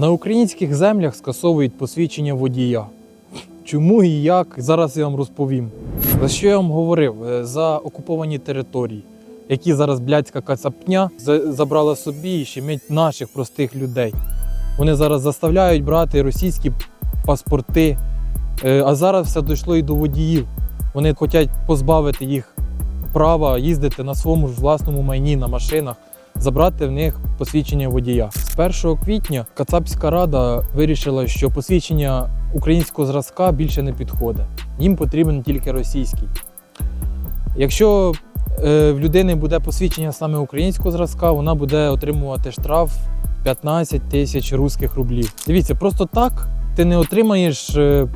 На українських землях скасовують посвідчення водія. Чому і як, зараз я вам розповім. За що я вам говорив? Е, За окуповані території, які зараз блядська кацапня забрала собі і щемить наших простих людей. Вони зараз заставляють брати російські паспорти. Е, А зараз все дійшло і до водіїв. Вони хочуть позбавити їх права їздити на своєму ж власному майні на машинах, забрати в них посвідчення водія. З 1 квітня Кацапська рада вирішила, що посвідчення українського зразка більше не підходить. Їм потрібен тільки російський. Якщо е, в людини буде посвідчення саме українського зразка, вона буде отримувати штраф 15 тисяч русських рублів. Дивіться, просто так ти не отримаєш е,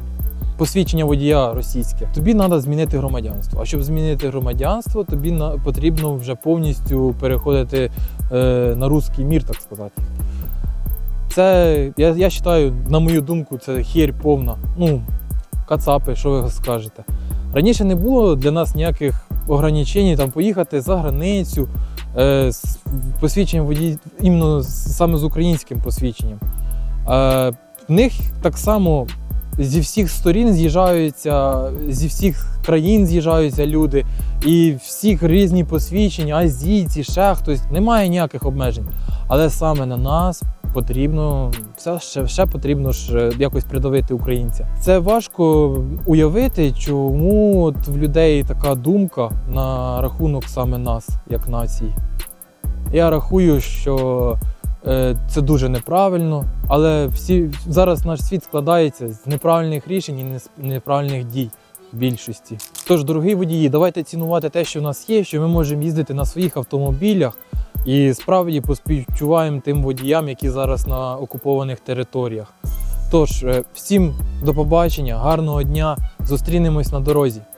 посвідчення водія російське. Тобі треба змінити громадянство. А щоб змінити громадянство, тобі потрібно вже повністю переходити на русський мір, так сказати. Це, я, я вважаю, на мою думку, це херь повна. Ну, кацапи, що ви скажете. Раніше не було для нас ніяких ограничень там поїхати за границю е, з посвідченням водій, іменно саме з українським посвідченням. Е, в них так само зі всіх сторін з'їжджаються, зі всіх країн з'їжджаються люди, і всіх різні посвідчення, азійці, ще хтось. Немає ніяких обмежень. Але саме на нас потрібно все ще, ще потрібно ж е, якось придавити українця. Це важко уявити, чому от в людей така думка на рахунок саме нас, як нації. Я рахую, що це дуже неправильно, але всі зараз наш світ складається з неправильних рішень і неправильних дій в більшості. Тож, дорогі водії, давайте цінувати те, що в нас є, що ми можемо їздити на своїх автомобілях і справді поспівчуваємо тим водіям, які зараз на окупованих територіях. Тож, е, всім до побачення, гарного дня, зустрінемось на дорозі.